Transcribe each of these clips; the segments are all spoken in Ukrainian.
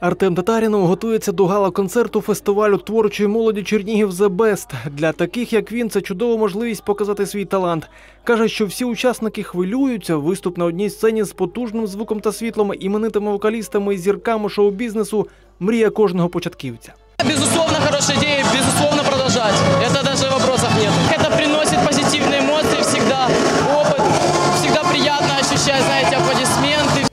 Артем Татарінов готується до гала-концерту фестивалю творчої молоді Чернігів «The Best». Для таких як він, це чудова можливість показати свій талант. Каже, що всі учасники хвилюються. Виступ на одній сцені з потужним звуком та світлом, іменитими вокалістами і зірками шоу-бізнесу. Мрія кожного початківця. Безусловно, хороша ідея, безусловно.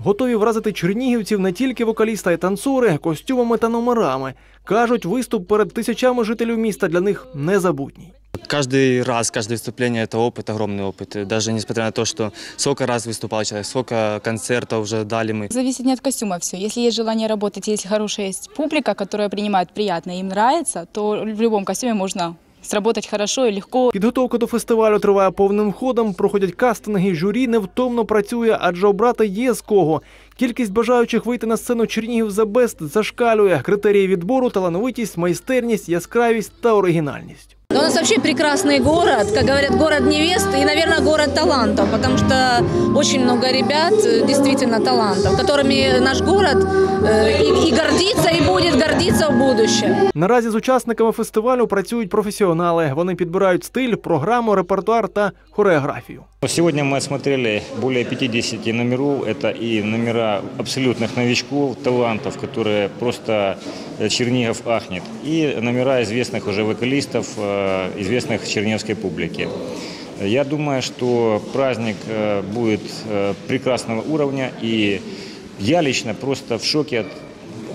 Готові вразити чернігівців не тільки вокаліста і танцори, костюмами та номерами. Кажуть, виступ перед тисячами жителів міста для них незабутній. Каждый раз, каждое выступление – это опыт, огромный опыт. Даже несмотря на то, что сколько раз выступал человек, сколько концертов уже дали мы. Зависит не от костюма все. Если есть желание работать, если хорошая есть публика, которая принимает приятно, им нравится, то в любом костюме можно сработать хорошо и легко. Підготовка до фестивалю триває повним ходом. Проходять кастинги. Журі невтомно працює, адже обрати є з кого. Кількість бажаючих вийти на сцену Чернігів за Бест зашкалює. Критерії відбору, талановитість, майстерність, яскравість та оригінальність. Да У нас вообще прекрасный город, как говорят, город невест и, наверное, город талантов, потому что очень много ребят, э, действительно талантов, которыми наш город э, и, и гордится, и будет гордиться в будущем. Наразі з учасниками фестивалю працюють професіонали. Вони підбирають стиль, програму, репертуар та хореографію. Сегодня мы осмотрели более 50 номеров. Это и номера абсолютных новичков, талантов, которые просто э, Чернигов ахнет. И номера известных уже вокалистов, э, известных черниговской публике. Я думаю, что праздник э, будет э, прекрасного уровня. И я лично просто в шоке от э,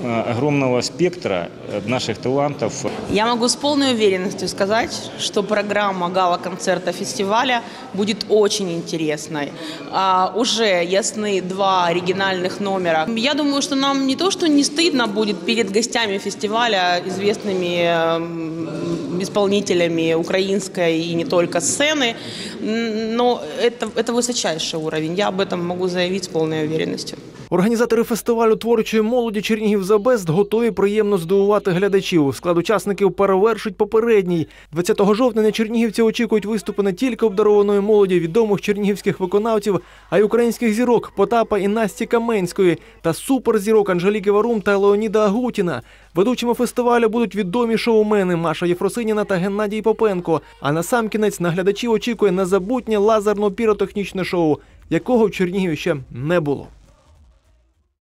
огромного спектра э, наших талантов. Я могу с полной уверенностью сказать, что программа гала-концерта фестиваля будет очень интересной. А, уже ясны два оригинальных номера. Я думаю, что нам не то, что не стыдно будет перед гостями фестиваля, известными эм, исполнителями украинской и не только сцены, но это, это высочайший уровень. Я об этом могу заявить с полной уверенностью. Організатори фестивалю творчої молоді Чернігів за Бест готові приємно здивувати глядачів. Склад учасників перевершить попередній. 20 жовтня на чернігівці очікують виступи не тільки обдарованої молоді відомих чернігівських виконавців, а й українських зірок Потапа і Насті Каменської та суперзірок Анжеліки Варум та Леоніда Агутіна. Ведучими фестивалю будуть відомі шоумени Маша Єфросиніна та Геннадій Попенко. А на сам кінець на глядачів очікує незабутнє лазерно-піротехнічне шоу, якого в Чернігові ще не було.